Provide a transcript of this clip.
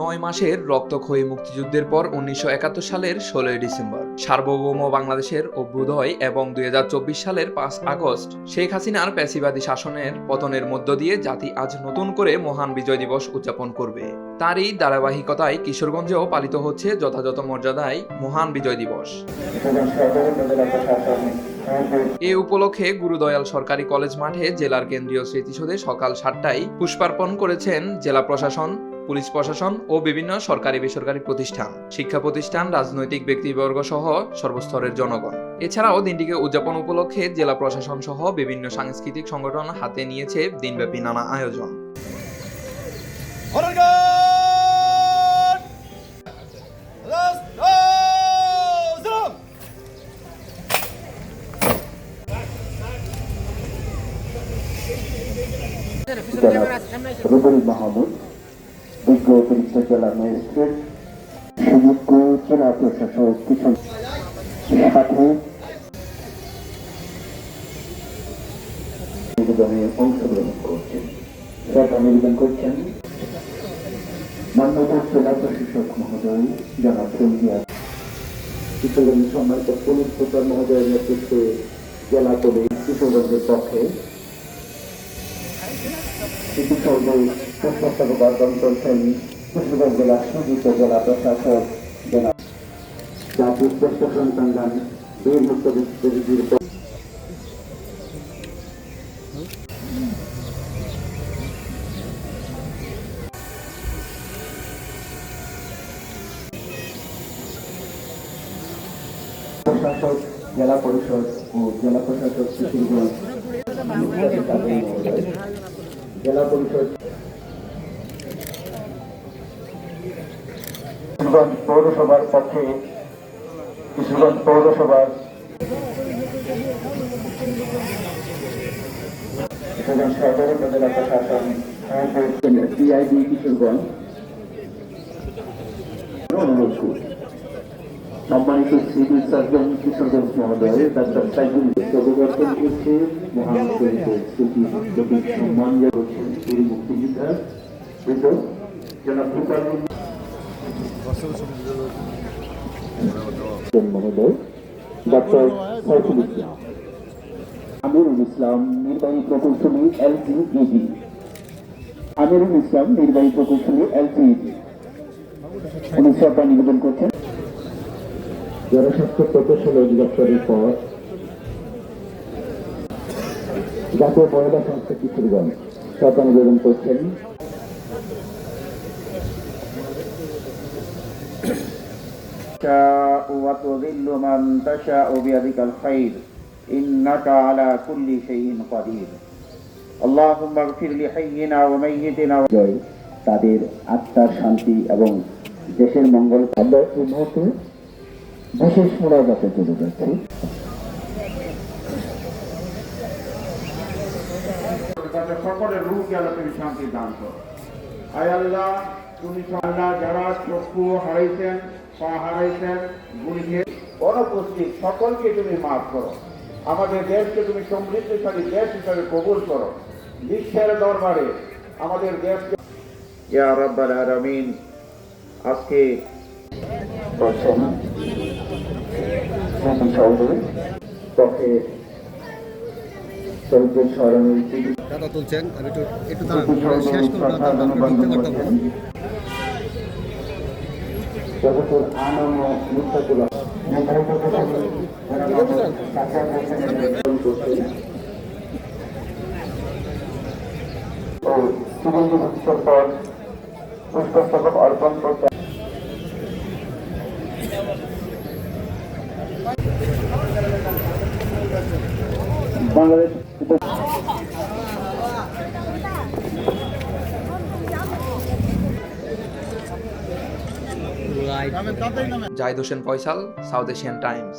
নয় মাসের রক্তক্ষয়ী মুক্তিযুদ্ধের পর উনিশশো একাত্তর সালের ষোলোই ডিসেম্বর, সার্বভৌম বাংলাদেশের অভ্যুদয় এবং দুই হাজার চব্বিশ সালের পাঁচ আগস্ট, শেখ হাসিনার প্যাসিবাদী শাসনের পতনের মধ্য দিয়ে জাতি আজ নতুন করে মহান বিজয় দিবস উদযাপন করবে। তারই ধারাবাহিকতায় কিশোরগঞ্জেও পালিত হচ্ছে যথাযথ মর্যাদায় মহান বিজয় দিবস। এ উপলক্ষে গুরুদয়াল সরকারি কলেজ মাঠে জেলার কেন্দ্রীয় স্মৃতিসৌধে সকাল সাতটায় পুষ্পার্পণ করেছেন জেলা প্রশাসন, পুলিশ প্রশাসন ও বিভিন্ন সরকারি বেসরকারি প্রতিষ্ঠান। শিক্ষা প্রতিষ্ঠান, রাজনৈতিক ব্যক্তিবর্গ সহ সর্বস্তরের জনগণ। এছাড়াও দিনটিকে উদযাপন উপলক্ষে জেলা প্রশাসন সহ বিভিন্ন সাংস্কৃতিক সংগঠন হাতে নিয়েছে দিনব্যাপী নানা আয়োজন। জনাব রুবেল মাহমুদ, বিজ্ঞ অতিরিক্ত জেলা ম্যাজিস্ট্রেট সুযোগ্য জেলা প্রশাসক কিশোর সাথে। অংশগ্রহণ করছেন, শ্রদ্ধা নিবেদন করছেন মান্যবর জেলা প্রশাসক মহোদয়, জনাব কিশোরগঞ্জের সম্মানিত পুলিশ মহোদয়ের নেতৃত্বে জেলা কিশোরগঞ্জের পক্ষে স্মৃতিসৌধে পুষ্পস্তবক অর্পণ করছেন কিশোরগঞ্জ জেলার সুযোগ্য জেলা প্রশাসক জেলা জাতির শ্রেষ্ঠ সন্তান মুক্তিযুদ্ধের প্রশাসক জেলা পরিষদ ও জেলা প্রশাসক কিশোরগঞ্জ জেলা পরিষদ। কিশোরগঞ্জ পৌরসভার পক্ষে কিশোরগঞ্জ পৌরসভার কিশোরগঞ্জ সদর উপজেলা প্রশাসন কিশোরগঞ্জ। অনুরোধ করি সম্মানিত সিভিল সার্জন, কিশোরগঞ্জ মহোদয়, ডাক্তার সাইদুল প্রবর্তন করছে সম্মান বীর মুক্তিযোদ্ধা ডাক্তার সাইফুল ইসলাম। আমিরুল ইসলাম, নির্বাহী প্রকৌশলী এলজিইডি আমিরুল ইসলাম, নির্বাহী প্রকৌশলী এলজিইডি উনি শ্রদ্ধা নিবেদন করছেন। জনস্বাস্থ্য প্রকৌশল অধিদপ্তরের পর জাতীয় মহিলা সংস্থা কিশোরগঞ্জ শ্রদ্ধা নিবেদন করছেন تشاء وتذل من تشاء بيدك الخير إنك على كل شيء قدير اللهم اغفر لحينا وميتنا জয় তাদের আত্মার শান্তি এবং দেশের মঙ্গল আমরা এই মুহূর্তে বিশেষ মোনাজাতে চলে যাচ্ছি। সকলের আল্লাহ তুমি শান্তি দান করো। আয় আল্লাহ তুমি আল্লাহ যারা চক্ষু হারাইছেন পা হারাইছেন গুলিকে অনুপস্থিত সকলকে তুমি মাফ করো। আমাদের দেশকে তুমি সমৃদ্ধশালী দেশ হিসাবে কবুল করো। বিশ্বের দরবারে আমাদের দেশকে ইয়া রাব্বাল আলামিন আজকে স্মৃতি চৌধুরী পক্ষে শহীদদের স্মরণের দাদা তুলছেন আমি একটু একটু শেষ চৌধুরী করুন শ্রদ্ধা আপনার নিবেদন ঢুকতে পারতাম করছেন জগতের আনন্দ মুক্তাগুলো নির্ধারিত প্রসঙ্গে চাচা নিবেদন করছেন ও সুগন্ধি উৎসব পর পুষ্পস্তবক অর্পণ করতে Bangladesh. Zahid Hossain Faisal South Asian Times.